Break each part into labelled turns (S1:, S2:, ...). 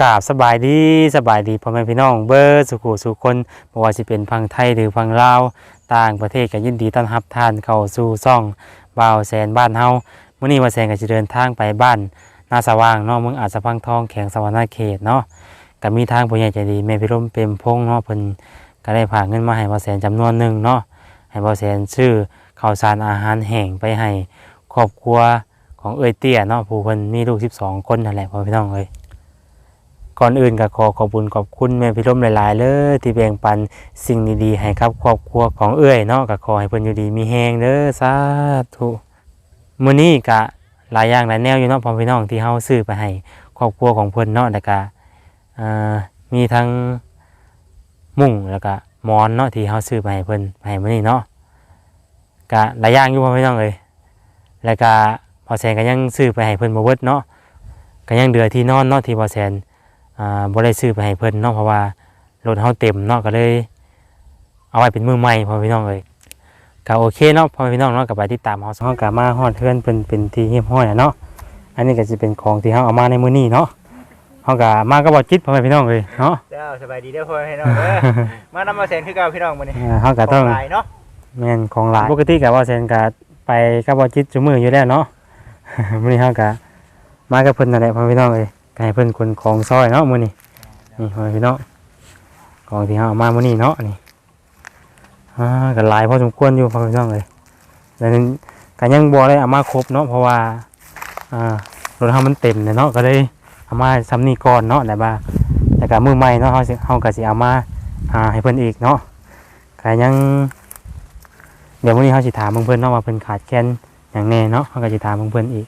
S1: กราบสบายดีสบายดีพ่อแม่พี่น้องเบอร์สุขุสุคนบ่ว่าสิเป็นพังไทยหรือพังลาวต่างประเทศก็ยินดีต้อนรับท่านเข้าสู่ซ่องบ่าวแสนบ้านเฮามื้อนี้ว่าแสนก็สิเดินทางไปบ้านนาสว่างเนาะเมืองอาจสะพังทองแขวงสวรรณเขตเนาะก็มีทางผู้ใหญ่ใจดีแม่พี่ร่มเปรมพงษ์เนาะเพิ่นก็ได้ฝาเงินมาให้บ่าวแสนจำนวนหนึ่งเนาะให้บ่าวแสนซื้อข้าวสารอาหารแห้งไปให้ครอบครัวของเอ้ยเตี้ยเนาะผู้เพิ่นมีลูก 12 คนนั่นแหละพ่อพี่น้องเอ้ย ก่อนอื่นก็ขอขอบคุณขอบคุณแม่พี่ร่มหลายๆเลยที่แบ่งปันสิ่งดีๆให้ครับครอบครัวของเอื้อยเนาะก็ขอให้เพิ่นอยู่ดีมีแฮงเด้อสาธุมื้อนี้ก็หลายอย่างหลายแนวอยู่เนาะพ่อพี่น้องที่เฮาซื้อไปให้ครอบครัวของเพิ่นเนาะแล้วก็อ่ามีทั้งมุ้งแล้วก็หมอนเนาะที่เฮาซื้อไปให้เพิ่นไปให้มื้อนี้เนาะก็หลายอย่างอยู่พ่อพี่น้องเอ้ยแล้วก็พอแสนก็ยังซื้อไปให้เพิ่นบ่เบิดเนาะก็ยังเหลือที่นอนเนาะที่พอแสน อ่าบ่ได้ซื้อไปให้เพิ่นเนาะเพราะว่ารถเฮาเต็มเนาะก็เลย เอาไว้เป็นมือใหม่พ่อพี่น้องเอ้ยก็โอเคเนาะพ่อพี่น้องเนาะก็ไปติดตามเฮาเฮาก็มาฮอดเฮือนเพิ่นเป็นที่เรียบร้อยแล้วเนาะอันนี้ก็สิเป็นของที่เฮาเอามาในมื้อนี้เนาะเฮาก็มาก็บ่จิตพ่อพี่น้องเอ้ยเนาะ
S2: เจ้าสบายดีเด้อพ่อพี่น้องเด้อมานำมาแสนคือเก่าพี่น้องมื้อนี้
S1: อ่าเฮาก็ต้อง
S2: ขหลายเนาะ
S1: แม่นของหลายปกติก็ว่าแซนก็ไปก็บ่จิตจุมื้ออยู่แล้วเนาะมื้อนี้เฮาก็มากับเพิ่นนั่นแหละพ่อพี่น้องเอ้ยก็ ให้เพิ่นขนของซอยเนาะมื้อนี้นี่พ่อพี่น้องของที่เฮาเอามามื้อนี้เนาะนี่อ่าก็หลายพอสมควรอยู่พ่อพี่น้องเลยดังนั้นก็ยังบ่ได้เอามาครบเนาะเพราะว่าอ่ารถเฮามันเต็มเลยเนาะก็เลยเอามาซ้ำนี้ก่อนเนาะแต่ว่าแต่ก็มือใหม่เนาะเฮาสิเฮาก็สิเอามาอ่าให้เพิ่นอีกเนาะก็ยังเดี๋ยววันนี้เฮาสิถามเพิ่นเนาะว่าเพิ่นขาดแคลนหยังแน่เนาะเฮาก็สิถามเพิ่นอีก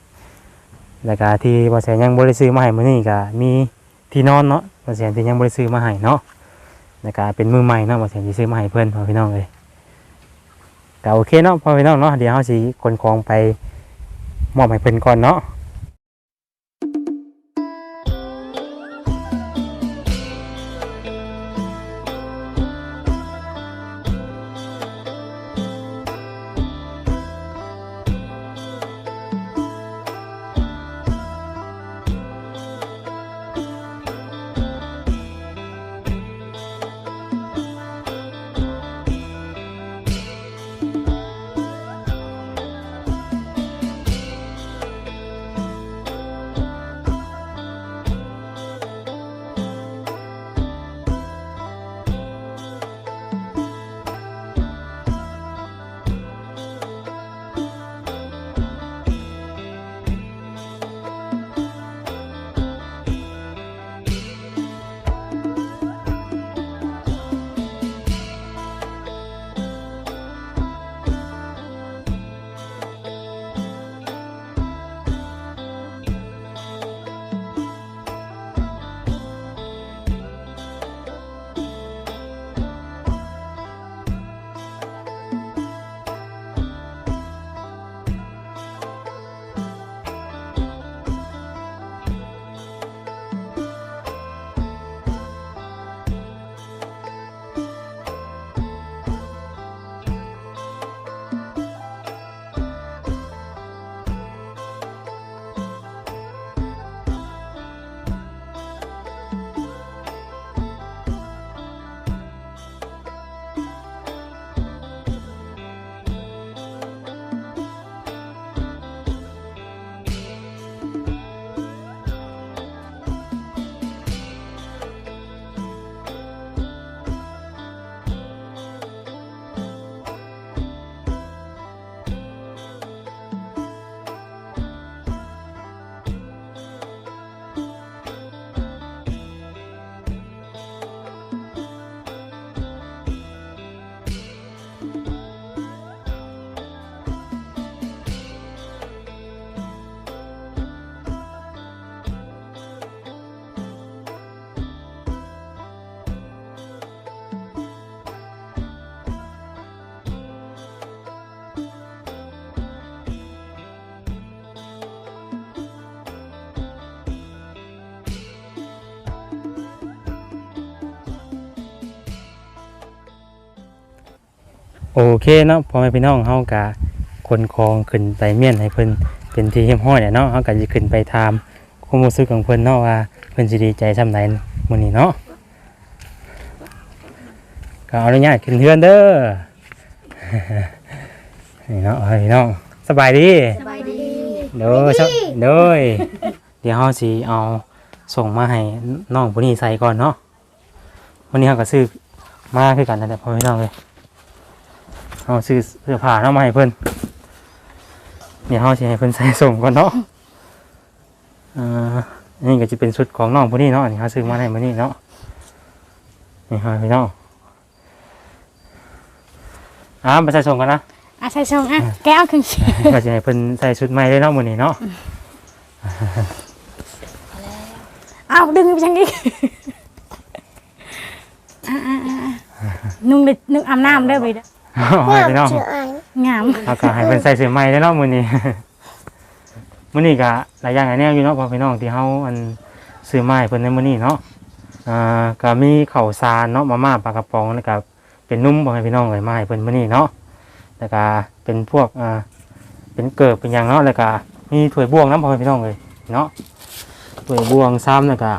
S1: แล้วก็ที่บ่แสนยังบ่ได้ซื้อมาให้มื้อนี้ก็มีที่นอนเนาะบ่แสนที่ยังบ่ได้ซื้อมาให้เนาะแล้วก็เป็นมือใหม่เนาะบ่เสียงสิซื้อมาให้เพิ่นพ่อพี่น้องเลยก็โอเคเนาะพ่อพี่น้องเนาะเดี๋ยวเฮาสิขนของไปมอบให้เพิ่นก่อนเนาะ โอเคเนาะพ่อแม่พี่น้องเฮาก็ขนของขึ้นไปเมียนให้เพิ่นเป็นที่เรียบร้อยแล้วเนาะเฮาก็สิขึ้นไปถามขความรู้สึกของเพิ่นเนาะว่าเพิ่นสิดีใจส่ำใดมื้อนี้เนาะก็เอาอนุญาตขึ้นเฮือนเด้อนี่เนาะเฮ้ยน้องสบายดี
S3: สบายดี
S1: เด้อสเด้อเดี๋ยวเฮาสิเอาส่งมาให้น้องผู้นี้ใส่ก่อนเนาะวันนี้เฮาก็ซื้อมาคือกันนั่นแหละพ่อพี่น้องเลย เอาซื้อเสื้อผ้าเนาะมาให้เพิ่นเดี๋ยวเฮาสิให้เพิ่นใส่ส่งก่อนเนาะอ่านี่ก็จะเป็นชุดของน้องผู้นี้เนาะนี่เฮาซื้อมาให้มื้อนี้เนาะนี่ฮะพี่น้องอ่าไปใส่ส่งกันนะ
S3: อะใส่ชงอะแก้วครึ่งชี
S1: ก็จะให้เพิ่นใส่ชุดใหม่เลยเนาะมื้อนี้เนาะ
S3: เอาดึงไปจังอีกอะอะอะอะนุ่งเลยนุ่งอาบน้ำได้ไปเด้อ
S1: เอา ให้พี่น้อง
S3: งาม
S1: เอาก็ให้เพิ่นใส่เสื้อใหม่เลยเนาะมื้อนี้ มื้อนี้ก็หลายอย่างหลายแนวอยู่เนาะพ่อพี่น้องที่เฮาอันซื้อมาให้เพิ่นในมื้อนี้เนาะอ่าก็มีข้าวสารเนาะมาม่าปลากระป๋องแล้วก็เป็นนุ่มพ่อให้พี่น้องเลยมาให้เพิ่นมื้อนี้เนาะแล้วก็เป็นพวกอ่าเป็นเกิบเป็นหยังเนาะแล้วก็มีถ้วยบวงน้ำพ่อให้พี่น้องเลยเนาะถ้วยบวงซ้ำแล้วก็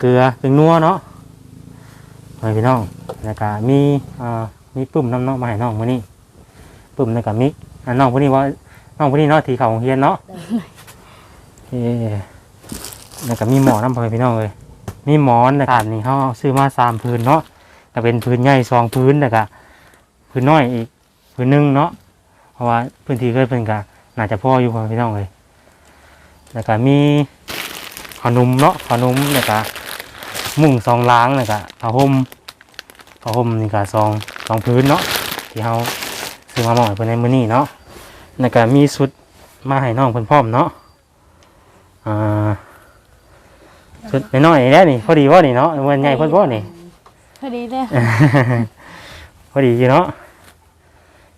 S1: เกลือเป็นนัวเนาะพ่อให้พี่น้องแล้วก็มีอ่า มีปุ่มน้ำเนาะมาให้น้องมื้อนี้ปุ่มในกับมิกอะน้องผู้นี้ว่าน้องผู้นี้เนาะทีเขาโรงเฮียนเนาะเอ๊แล้วก็มีหมอน้ำพอพี่น้องเลยมีหมอนแต่การนี่เขาซื้อมาสามพื้นเนาะแต่เป็นพื้นใหญ่สองพื้นแต่ก็พื้นน้อยอีกพื้นหนึงเนาะเพราะว่าพื้นที่เคยเป็นกะน่าจะพ่ออยู่พอพี่น้องเลยแล้วก็มีขนมเนาะขนมแล้วก็มุ้งสองล้างแล้วก็ผ้าห่มผ้าห่มนี่ก็สอง สองพื้นเนาะที่เขาซื้อมาหม่อยเพิ่นในมื้อนี้เนาะแล้วก็มีชุดมาให้น้องเพิ่นพร้อมเนาะอ่าชุดน้อยๆนี่แหละนี่พอดีบ่นี่เนาะมันใหญ่เพิ่นบ่นี่
S3: พอดีเด้อ
S1: พอดีอยู่เนาะ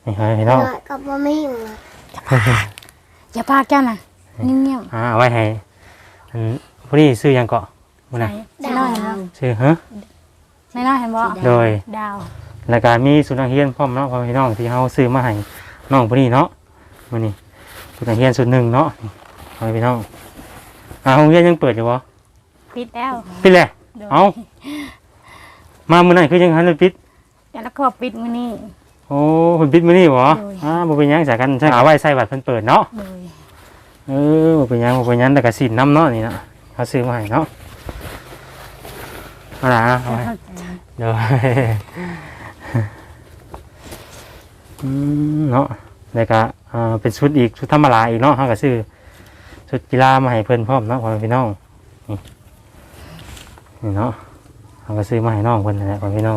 S1: นี่ให้พี่น้อง
S4: กับว่าไม่อยู่
S3: อย่าพากันนะเงียบ
S1: อ่าเอาไว้ให้อันผู้นี้ซื้อหยังเกาะมื้อ
S3: ๆ
S1: น่ะ
S3: น้อยๆเห็นบ่
S1: ซื้อฮะ
S3: น้อยๆเห็นบ่
S1: โดย
S3: ดาว
S1: แล้วก็มีสุนัขเฮียนพร้อมเนาะพ่อพี่น้องที่เฮาซื้อมาให้น้องผู้นี้เนาะมื้อนี้สุนัขเฮียนสุดหนึ่งเนาะพ่อพี่น้องอ่าโรงเรียนยังเปิดอยู่บ่
S3: ปิดแล้ว
S1: ปิดแหละ
S3: โดย
S1: เอ้ามามื้อนั้นคือยังหันเลยปิด
S3: แต่แล้วก็ปิดมื้อนี้
S1: โอ้เพิ่นปิดมื้อนี้บ่
S3: โดย
S1: อ่าบ่เป็นหยังสากันใช้เอาไว้ใส่บัตรเพิ่นเปิดเนาะ
S3: โดย
S1: เออบ่เป็นหยังบ่เป็นหยังแต่ก็สินน้ำเนาะนี่เนาะเขาซื้อมาให้เนาะเอาล่ะเอาไว้เดี๋ยวอืม เนาะแล้วก็อ่าเป็นชุดอีกชุดธรรมดาอีกเนาะเฮาก็ซื้อชุดกีฬามาให้เพิ่นพร้อมเนาะพ่อแม่พี่น้องนี่นี่เนาะเฮาก็ซื้อมาให้น้องเพิ่นนั่นแหละพ่อแม่พี่น้อง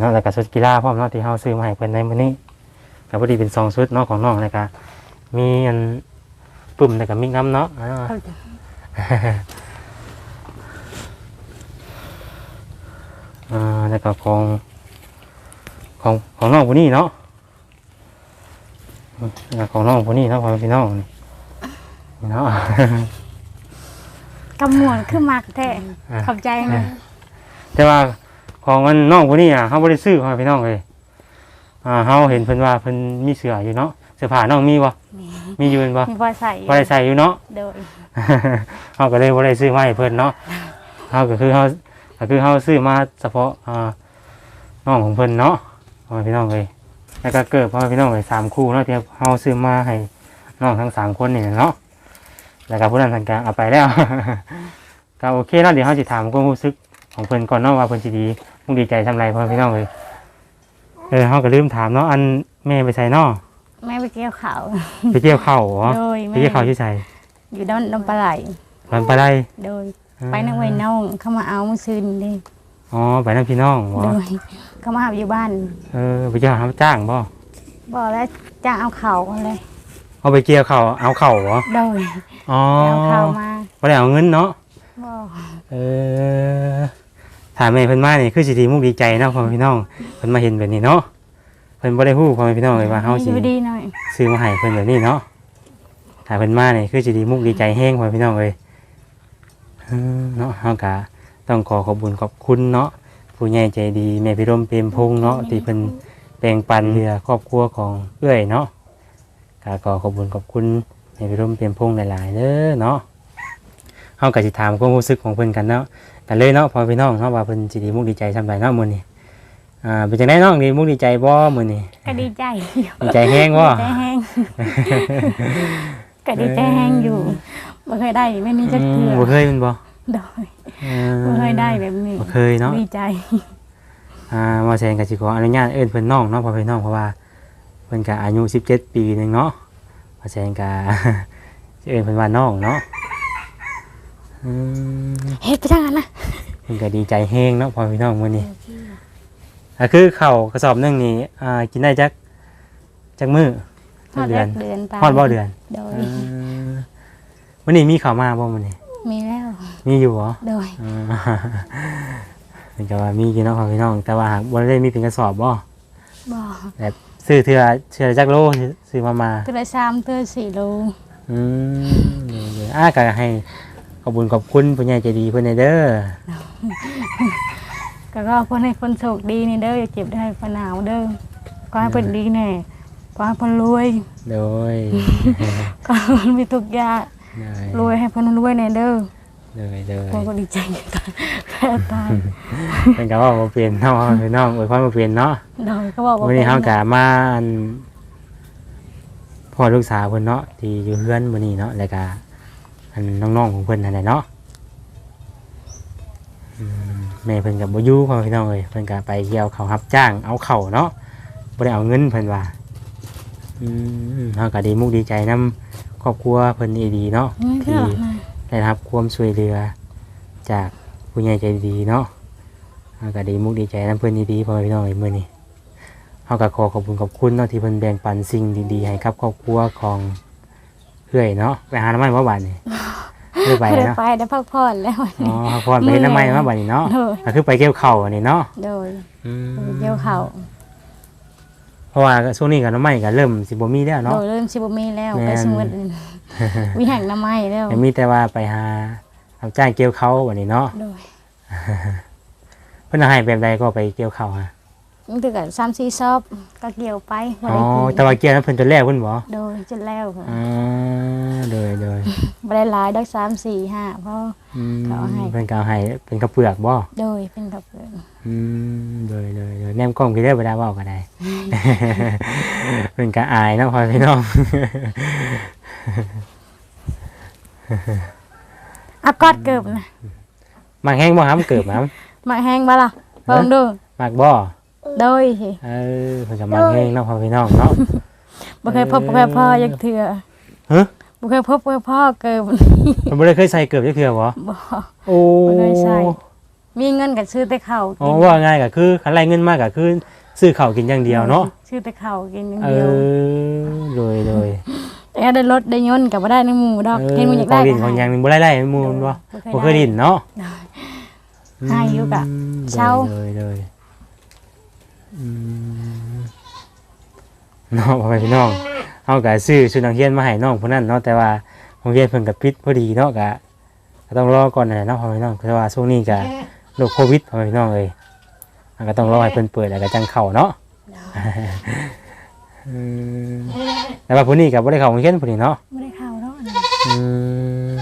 S1: เนาะแล้วก็ชุดกีฬาพร้อมเนาะที่เฮาซื้อมาให้เพิ่นในมื้อนี้ก็พอดีเป็นสองชุดเนาะของน้องแล้วก็มีอันปุ่มแล้วก็มีน้ำเนาะอ่า
S3: เข้าใจ
S1: อ่าแล้วก็ของ ของของน้องผู้นี้เนาะอืมแล้วก็ของน้องผู้นี้เนาะพ่อแม่พี่น้องนี่นี่เนาะ
S3: กำมวนขึ้นมากแท้
S1: อ่า
S3: ขอบใจนะ
S1: แต่ว่าของมันน้องผู้นี้อะเฮาบ่ได้ซื้อพ่อแม่พี่น้องเลยอ่าเฮาเห็นเพิ่นว่าเพิ่นมีเสื้ออยู่เนาะเสื้อผ้าน้องมีบ่มีอยู่แม่นบ่
S3: มีพอใส่
S1: บ่ได้ใส่อยู่เนาะ
S3: โดย
S1: เฮาก็เลยบ่ได้ซื้อมาให้เพิ่นเนาะเฮาก็คือเฮาก็คือเฮาซื้อมาเฉพาะอ่าน้องของเพิ่นเนาะ พ่อแม่พี่น้องเลยแล้วก็เกิดพ่อแม่พี่น้องเลยสามคู่เนาะที่เฮาซื้อมาให้น้องทั้งสามคนนี่เนาะแล้วก็ผู้นั้นท่านก็เอาไปแล้วก็โอเคเนาะเดี๋ยวเฮาสิถามความรู้สึกของเพิ่นก่อนเนาะว่าเพิ่นสิดีมุกดีใจทำไรพ่อแม่พี่น้องเลยเออเฮาก็ลืมถามเนาะอันแม่ไปใส่เนาะ
S3: แม่ไปเกี่ยวเขาว
S1: ไปเกี่ยวข้าวเหรอ
S3: โดย
S1: ไป
S3: แม่
S1: เกี่ยวข้าวที่ใส่
S3: อยู่ด้านดำปลาไหล
S1: มันไปได้
S3: โดย ไปนังไว้น้องเข้ามาเอามือซื้อนี่
S1: อ๋อไปนั่งพี่น้องเหรอ
S3: โดย เข้ามาหาอยู่บ้าน
S1: เออไปเจ้าหาจ้างบ่
S3: บอกแล้วจ้างเอาเขาเลย
S1: เอาไปเกี่ยวเขาวเอาเข่าเหรอ
S3: โดย
S1: อ๋อ
S3: เอาเขามา
S1: บ่ได้เอาเงินเนาะ
S3: บอก
S1: เออถามแม่เพิ่นมานี่คือสิดีมุกดีใจเนาะพ่อแม่พี่น้องเพิ่นมาเห็นแบบนี้เนาะเพิ่นบ่ได้ฮู้พ่อแม่พี่น้องเลยว่าเฮาสิ
S3: อยู่ดีหน่อย
S1: ซื้อมาให้เพิ่นแบบนี้เนาะถ้าเพิ่นมานี่คือสิดีมุกดีใจแฮงพ่อแม่พี่น้องเลยเออเนาะเฮาก็ต้องขอขอบคุญขอบคุณเนาะ ผู้ใหญ่ใจดีแม่พี่ร่มเปรมพงษ์เนาะที่เพิ่นแบ่งปันเพื่อครอบครัวของเอื้อยเนาะก็ขอขอบคุญขอบคุณให้ไปร่มเตรียมพงหลายๆเด้อเนาะเฮาก็สิถามความรู้สึกของเพิ่นกันเนาะกันเลยเนาะพอพี่น้องเนาะว่าเพิ่นสิดีมุกดีใจซำใดเนาะมื้อนี้อ่าเป็นจังไดน้องดีมุกดีใจบ่มื้อนี้
S3: ก็ดีใจอยู่
S1: ดีใจแฮงบ่
S3: ดีใจแห้งก็ดีใจแห้งอยู่บ่เคยได้ไม่มีจัก
S1: อื
S3: เทื่
S1: ม
S3: อ
S1: บ่เคยแมันบ่
S3: โดย
S1: เออ
S3: บ่เคยได้แบบนี้
S1: บ่เคยเนาะ
S3: ดีใจ
S1: อ่ามาแซงก็สิขออนุญาตเอิ้นเพิ่นน้องเนาะพอพี่น้องเพราะว่าเพิ่นก็อายุ 17 ปีหนึงเนาะมาแซงก็สิเอิ้นเพิ่นว่าน้องเนาะอืม
S3: เฮ็ดไปทางนั้นนะ
S1: เพิ่นก็ดีใจแฮงเนาะพอพี่น้องมื้อนี้อะคือข้าวกระสอบหนึงนี่อ่ากินได้จักจักมื้อ
S3: ฮอด
S1: เดื
S3: แร
S1: อน
S3: กเดือนไป
S1: ฮอดบ่เดือน
S3: โดย
S1: เออมื้อนี้มีข้าวมาบ่มื้อนี้
S3: มีแล้ว
S1: มีอยู่บ่
S3: โดย
S1: อ่าเพิ่นก็ว่ามีอยู่เนาะพอพี่น้อง แต่ว่าหากบ่ได้มีเป็นกระสอบบ่
S3: บ่
S1: ซื้อเทื่อเทื่อจักโลซื้อมามา
S3: เทื่อละ3เทื่อ4โล
S1: อืมเดี๋ยวๆอ่าก็ให้ขอบคุญขอบคุณผู้ใหญ่ใจดีเพิ่นเด้อ
S3: ก็ก็เพิ่นให้เพิ่นโชคดีนี่เด้ออย่าเจ็บได้เพิ่นหนาวเด้อก็ให้เพิ่นดีแน่ก็ให้เพิ่นรวย
S1: โดย
S3: ก็ให้เพิ่นมีทุกอย่าง รวยให้เพิ่นรวยแน่เด้อ
S1: โดยโดย
S3: ผมก็ดีใจตายแพ้ตาย
S1: เพิ่นก็ว่าบ่เปลี่ยนเนาะพี่น้องอวยพรบ่เปลี่ยนเนาะ
S3: โดยก็บอกว่า
S1: วันนี้
S3: ป็
S1: เฮาก็มาอันพ่อลูกสาวเพิ่นเนาะที่อยู่เฮือนมื้อนี้เนาะแล้วก็อันน้องๆของเพิ่นนั่นแหละเนาะอืมแม่เพิ่นก็บ่อยู่พ่อพี่น้องเอ้ยเพิ่นก็ไปเกี่ยวข้าวรับจ้างเอาข้าวเนาะบ่ได้เอาเงินเพิ่นว่าอืมเฮาก็ดีมุกดีใจนํค รอบครัวเพิ่นดีๆเนาะ
S3: ไม่เชื่อหรอกนะ
S1: ได้รับความช่วยเหลือ จากผู้ใหญ่ใจดีเนาะเฮาก็ดีมุกดีใจนํเพิ่นดีๆพ่อพี่น้องเอ้ยมื้อนี้เฮาก็ขอขอบคุณขอบคุณเนาะที่เพิ่นแบ่งปันสิ่งดีๆให้กับครอบครัวของเอื้อยเนาะไปหาน้ำมันบ่บาดนี่เอื้อยไป
S3: ไม่ได้
S1: เนาะ
S3: ไปได้พักผ่อนแล้ว
S1: อ๋อพักผ่อนไปเฮ็ดน้ำมันมาบาดนี่เนาะ
S3: โดย
S1: ก็คือไปเกี่ยวข้าวอันนี้เนาะ
S3: โดย
S1: อืม
S3: เกี่ยวเขา
S1: เพ ราะว่าช่วงนี้ก็น้ำมันก็เริ่มสิบ่มีแล้ว
S3: โด
S1: เนาะ
S3: ยเริ่มชิบมีแล้ว
S1: แม่น
S3: ไปสมุดวิหารน้ำไม้แล้ว
S1: ยังมีแต่ว่าไปหารับจ้างเกี่ยวข้าวบัดนี้เนาะ
S3: โดย
S1: เพิ่นเอาให้แบบใดก็ไปเกี่ยวข้าวฮะ
S3: มันถือกับซ้ำซีซอบก็เกี่ยวไปบ่
S1: อ๋อ
S3: ได้กิน
S1: แต่ว่าเกี่ยวนั้นเพิ่นจนแรกเพิ่นบ่
S3: โดยจนแล้ว
S1: อ๋อโดยโดย
S3: บ่ได้หลายดักสามสี่ห้าเพราะ
S1: อืม
S3: เขาเอาให้
S1: เพิ่นก็เอาให้เป็นข้าวเปลือกบ่
S3: โดยเป็นกับเพื่อน
S1: อืมโดยโดยโดยแนมกล้องพี่ได้เวลาเว้าก็ได้ เพิ่นก็อายเนาะพ่อพี่น้อง
S3: อากอดเกิบนะ
S1: มักแห้งบ่ครับเกิบครับ
S3: มาแห้งบ่ล่ะเบิ่งดู
S1: มักบ่
S3: โดยสิ
S1: เออเพิ่นก็มักแห้งเนาะพ่อพี่น้องเนาะ
S3: บ่เคยพบบ่เคยพ่อยังเถื่อ
S1: ฮะ
S3: บ่เคยพบบ่เคยพ่อเกิบ
S1: เพิ่นบ่ได้เคยใส่เกิบจักเทื่อบ่
S3: บ่
S1: โอ้
S3: บ่เคยใส่มีเงินก็ซื้อแต่ข้าว
S1: อ๋อ
S3: กิน
S1: ว่าง่ายก็คือคันไล่เงินมากก็คือซื้อข้าวกินอย่างเดียวเนาะ
S3: ซื้อแต่ข้าวกินอย่าง
S1: เอ
S3: เดียว
S1: อโดยโดย
S3: แต่ได้รถได้ยนต์ก็บ่ได้ในหมู่ดอก
S1: เออ
S3: เห็นมันอยาก
S1: ขอ
S3: ได้
S1: งดินของหยังนี่บ่ได้ไล่ให้หมู่มันบ่บ่เคยดินเนาะ
S3: ให้อยู่กะ
S1: อืม
S3: เช่า
S1: เลยเลยอืม น้องพ่อแม่พี่น้องเฮาก็ซื้อชุดนักเรียนมาให้น้องผู้นั้นเนาะแต่ว่าโรงเรียนเพิ่นก็ปิดพอดีเนาะก็ก็ต้องรอก่อนนั่นแหละเนาะพ่อแม่พี่น้องเพราะว่าช่วงนี้ก็โรคโควิดพ่อแม่พี่น้องเอ้ยมันก็ต้องรอให้เพิ่นเปิดแล้วก็จังเข้าเนาะอืมแต่ว่าผู้นี้ก็บ่ได้เข้าโรงเรียนผู้นี้เนาะ
S3: บ่ได้ข้าวเนาะ
S1: อืม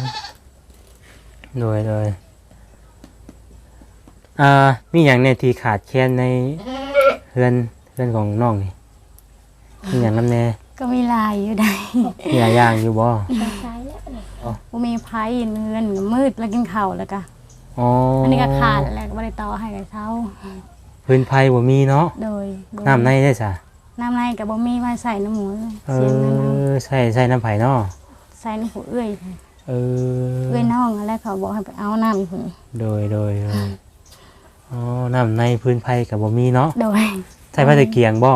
S1: โดยโดยอ่ามีอย่างในที่ขาดแคลนใน เพื่อนเพื่อนของน้องนี่มีอย่างน้ำแน่
S3: ก็มีลายอยู่ได้
S1: มีหลายอย่างอยู่บ่
S3: บ่มีไผเงินมืดแล้วกินข้าวแล้วก็
S1: อ๋อ
S3: อั
S1: อั
S3: นนี้ก็ขาดแล้วก็บ่ได้ต่อให้กับเขา
S1: พื้นไผ่บ่มีเนาะ
S3: โดยบ่
S1: น้ำในได้ซะ
S3: น้ำในก็บ่มีมาใส่น้ำหมู
S1: เอ
S3: เสียเงินเอา
S1: อใส่ใส่น้ำไผ่เนาะ
S3: ใส่น้ำผู้เอื้อย
S1: เออ
S3: เอื้อยน้องแล้วเขาบอกให้ไปเอาน้ำอีกพุ่น
S1: โดยโดยโดย อ๋อน้ำในพื้นไผ่กับบ่มีเนาะ
S3: โดย
S1: ใส่ผ้าตะเกียงบ่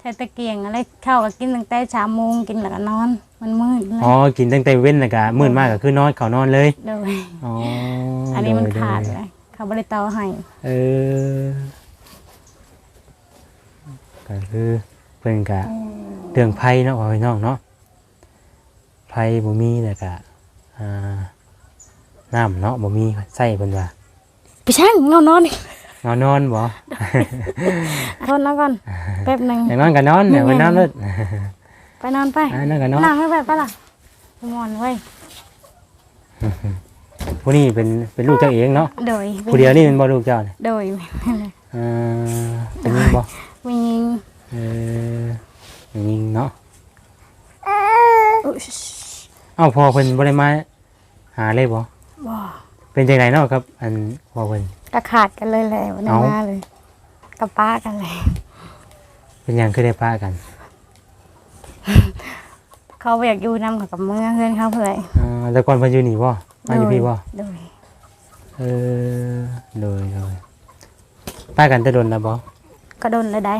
S3: ใช้ตะเกียงอะไรเข้าก็กินตั้งแต่3โมงกินแล้วก็นอน มันมืดเลย
S1: อ๋อกินตั้งแต่เว้นแล้วก็มื้อมากก็คือนอนเข้านอนเลย
S3: โดย
S1: อ๋อ
S3: อั
S1: อั
S3: นนี้มันขาดเลยเขาบ่ได้ต่อให้
S1: เออก็คือเพิ่นกะเรื่องไพ่เนาะพ่อพี่น้องเนาะไพ่บ่มีแต่กะอ่าน้ำเนาะบ่มีใส่เพิ่นว่า
S3: ไปช่างเงานอน
S1: เงานอนบ่
S3: ทนแล้วก่อนแป๊บหนึง
S1: อย่างนอนก็นอนเดี๋ยวไปนอนเลย
S3: ไปนอนไป
S1: อ่านอนก็นอน
S3: นั่งให้ไปปะล่ะงอนไว้ย
S1: ผู้นี้เป็นเป็นลูกเจ้าเองเนาะ
S3: โดย
S1: ผู้เดียวนี่เป็นบ่ลูกเจ้าเนี่ย
S3: โดย
S1: เออเป็นยิงบ่
S3: มียิง
S1: เออเป็นยิงเนาะ
S3: อุ๊ย
S1: เอ้าพอเพิ่นบ่ได้มาหาเลยบ่
S3: บ่
S1: เป็นจังไดเนาะครับ อันพอเพิ่น
S3: กระขาดกันเลยแหละวันนั้น
S1: เอ้า
S3: มาเลยกับป้ากันเลย
S1: เป็นหยังคือได้ป้ากัน
S3: เขาไปอยากอยู่นำกับเมืองเพื่อนเขาเพื่อ
S1: เออแต่ก่อนเพิ่นอยู่นี่บ่มาอยู่พี่บ่
S3: โดย
S1: เออโดยโดยป้ากันแต่โดนแล้วบ่
S3: ก็โดนเลยได้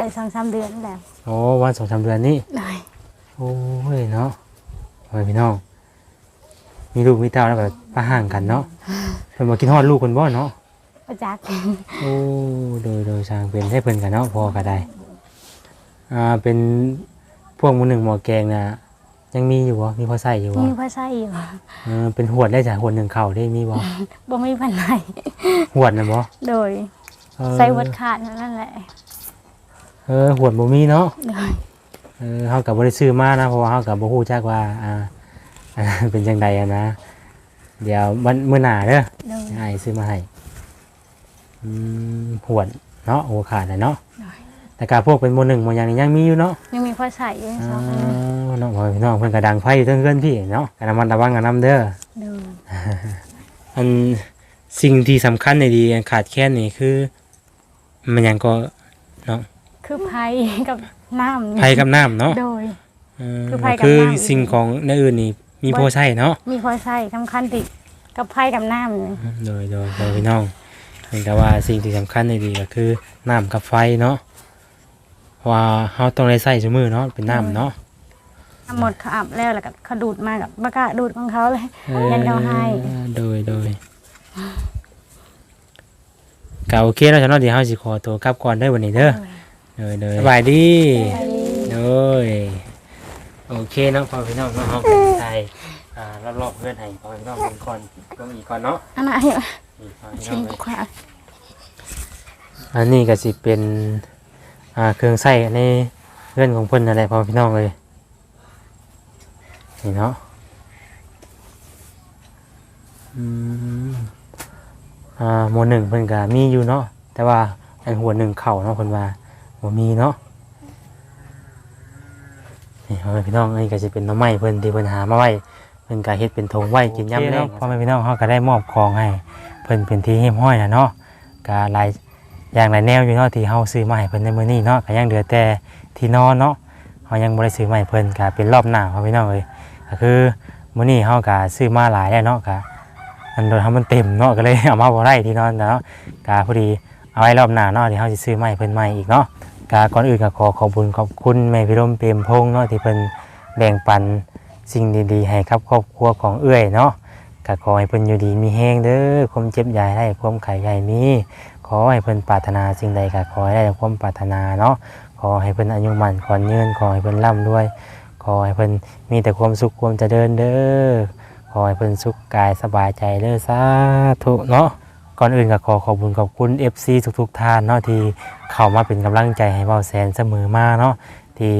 S3: ได้สองสามเดือนแล้ว
S1: โอ้วันสองสามเดือนนี้
S3: โดย
S1: โอ้ยเนาะโอ้ยพี่น้อง มีลูกมีเต้าแล้วแบบป้าห่างกันเนาะเพิ่นบ่กินฮอดลูกเพิ่นบ่เนาะ
S3: ประจักษ์
S1: โอ้โดยโดยสร้างเป็นให้เพิ่นกันเนาะพอก็ได้อ่าเป็นพวกหมูหนึ่งหมอแกงน่ะยังมีอยู่บ่มีพอใส่อยู่บ่
S3: มีพระไส้อยู่
S1: เออเป็นหวดได้จ้ะหวดหนึ่งเข่าได้มีบ่
S3: บ่มีพันไหน
S1: หวดน่ะบ่
S3: โดย
S1: เออ
S3: ใส่วัดขาดนั่นแหละ
S1: เออหวดบ่มีเนาะ
S3: โดย
S1: เออเฮาก็บ่ได้ซื้อมานะเพราะว่าเฮาก็บ่ฮู้จักว่าอ่าอ่า เป็นจังใดอะนะ เดี๋ยวมันมื้อหน้าเด้อ
S3: โดย
S1: ให้ซื้อมาให้อืมหวดเนาะโอ้ขาดเลยเนาะ
S3: ได้
S1: แต่กาพวกเป็นหมหนึ่งหมอย่างนี้ยังมีอยู่เนาะ
S3: ยังมีพระไส้อยู่
S1: อ๋
S3: ส
S1: อ
S3: องอัน
S1: น้องพ่อพี่น้องเพิ่นก็ดังไฟอยู่เทั้งเพื่อนพี่เนาะกันระมัดระวังกันนำเด้อ
S3: โดย
S1: อันสิ่งที่สำคัญในดีขาดแคลนนี่คือ มันหยังก็
S3: คือไผ่กับน้ำ
S1: ไฟกับน้ำเนาะ
S3: โดย
S1: เออ
S3: คือไฟกับ
S1: คือ
S3: น้ำอีก
S1: สิ่งของในอื่นนี่ มีพอใช้เนาะ
S3: มีพระไส้สำคัญติกับไผ่กับน้ำนี่
S1: โดยโดยโดยพี่น้องเห็นแต่ว่าสิ่งที่สำคัญในดีก็คือน้ำกับไฟเนาะเพราะว่าเฮาต้องได้ใช้ซุมือเนาะเป็นน้ำเนาะ
S3: หมดเขาอาบแล้วแล้วก็เขาดูดมากับประกาดูดของเขาเลยยันเขาให้
S1: ออโดยโดยก็โอเคแล้วฉันเนาะเดี๋ยวเฮาสิขอตัวกลับก่อนเด้อวันนี้เด้อเดยเดยสบายดีเดย โอเคเนาะพอพี่น้องเนาะเฮาเป็นไทยอ่ารอบๆเพื่อนให้พอพี่น้องเป็นก่อนลงอีกก่อนเนาะ
S3: อันไหน
S1: นี่พอพี่น้
S3: ชิ
S1: อง
S3: ม
S1: เลย
S3: ขวา
S1: อันนี้ก็สิเป็นอ่าเครื่องใช้ในเพื่อนของเพิ่นนั่นแหละพอพี่น้องเลยนี่เนาะอืมอ่าหมวดหนึ่งเพิ่นก็มีอยู่เนาะแต่ว่าอันหัวหนึ่งเข่าเนาะเพิ่นว่าบ่มีเนาะ นี่พ่อแม่พี่น้องอันนี้ก็จะเป็นหน้ำไม้เพิ่นที่เพิ่นหามาไว้เพิ่นก็เฮ็ดเป็นธงไว้กินยามแลงพ่อแม่พี่น้องเฮาก็ได้มอบของให้เพิ่นเป็นที่เฮียมห้อยน่ะเนาะก็หลายอย่างหลายแนวอยู่เนาะที่เฮาซื้อมาให้เพิ่นในมื้อนี้เนาะก็ยังเหลือแต่ที่นอนเนาะเฮายังบ่ได้ซื้อมาให้เพิ่นก็เป็นรอบหน้าพ่อแม่พี่น้องเอ้ยก็คือมื้อนี้เฮาก็ซื้อมาหลายแล้วเนาะก็มันโดนทำมันเต็มเนาะก็เลยเอามาบ่ได้ที่นอนเนาะก็พอดีเอาไว้รอบหน้าเนาะที่เฮาสิซื้อมาให้เพิ่นใหม่อีกเนาะ กาก่อนอื่นก็ขอขอบคุณขอบคุณแม่พิรมเปรมพงษ์เนาะที่เพิ่นแบ่งปันสิ่งดีๆ ให้กับครอบครัวของเอื้อยเนาะก็ขอให้เพิ่นอยู่ดีมีแฮงเด้อความเจ็บใหญ่ได้ความไข่ใหญ่มีขอให้เพิ่นปรารถนาสิ่งใดก็ขอให้ได้ความปรารถนาเนาะขอให้เพิ่นอายุมั่นขอนยืนขอให้เพิ่นร่ำด้วยขอให้เพิ่นมีแต่ความสุขความเจริญเด้อขอให้เพิ่นสุขกายสบายใจเด้อสาธุเนาะ ก่อนอื่นก็ขอขอบคุณขอบคุณ FC ทุกๆท่านเนาะที่เข้ามาเป็นกำลังใจให้เบาแสนเสมอมาเนาะที่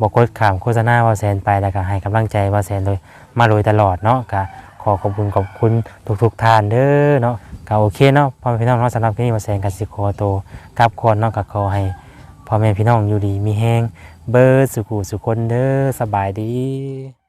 S1: บอกกดขามโฆษณาเบาแสนไปแล้วก็ให้กำลังใจเบาแสนโดยมาโดยตลอดเนาะก็ขอขอบคุณขอบคุณทุกๆท่านเด้อเนาะก็โอเคเนาะพ่อแม่พี่น้องเนาะสำหรับที่นี่เบาแสนกับสิโคโตกลับคนเนาะก็ขอให้พ่อแม่พี่น้องอยู่ดีมีแห้งเบิร์สุขุสุคนเด้อสบายดี